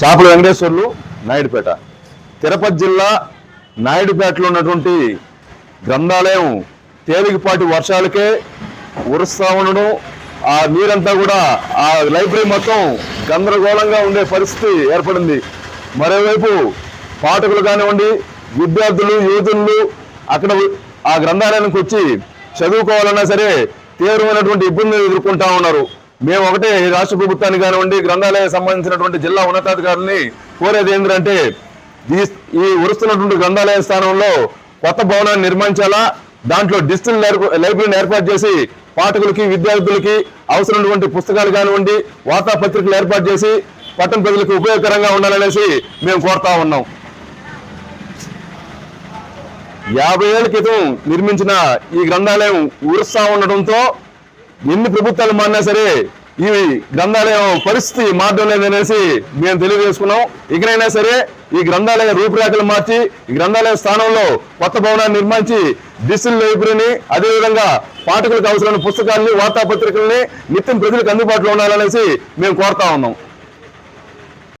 చేపల వెంకటేశ్వర్లు నాయుడుపేట. తిరుపతి జిల్లా నాయుడుపేటలో ఉన్నటువంటి గ్రంథాలయం తేలికపాటి వర్షాలకే ఉరుస్తా ఉండడం ఆ నీరంతా కూడా ఆ లైబ్రరీ మొత్తం గందరగోళంగా ఉండే పరిస్థితి ఏర్పడింది. మరోవైపు పాఠకులు కానివ్వండి విద్యార్థులు యువతులు అక్కడ ఆ గ్రంథాలయానికి వచ్చి చదువుకోవాలన్నా సరే తీవ్రమైనటువంటి ఇబ్బందులు ఎదుర్కొంటా ఉన్నారు. మేము ఒకటే రాష్ట్ర ప్రభుత్వానికి కానివ్వండి గ్రంథాలయ సంబంధించినటువంటి జిల్లా ఉన్నతాధికారుల్ని కోరేది ఏంటంటే ఈ ఈ ఉరుస్తున్నటువంటి గ్రంథాలయ స్థానంలో కొత్త భవనాన్ని నిర్మించాలా దాంట్లో డిజిటల్ లైబ్రరీని ఏర్పాటు చేసి పాఠకులకి విద్యార్థులకి అవసరమైనటువంటి పుస్తకాలు కానివ్వండి వార్తాపత్రికలు ఏర్పాటు చేసి పట్టణ ప్రజలకు ఉపయోగకరంగా ఉండాలనేసి మేము కోరుతా ఉన్నాం. యాభై ఏళ్ళ క్రితం నిర్మించిన ఈ గ్రంథాలయం ఉరుస్తా ఉండడంతో ఎన్ని ప్రభుత్వాలు మారినా సరే ఈ గ్రంథాలయం పరిస్థితి మారడం లేదనేసి మేము తెలియజేసుకున్నాం. ఇకనైనా సరే ఈ గ్రంథాలయ రూపురేఖలు మార్చి ఈ గ్రంథాలయ స్థానంలో కొత్త భవనాన్ని నిర్మించి డిజిటల్ లైబ్రరీని అదేవిధంగా పాఠకులకు అవసరమైన పుస్తకాలని వార్తాపత్రికల్ని నిత్యం ప్రజలకు అందుబాటులో ఉండాలనేసి మేము కోరుతా ఉన్నాం.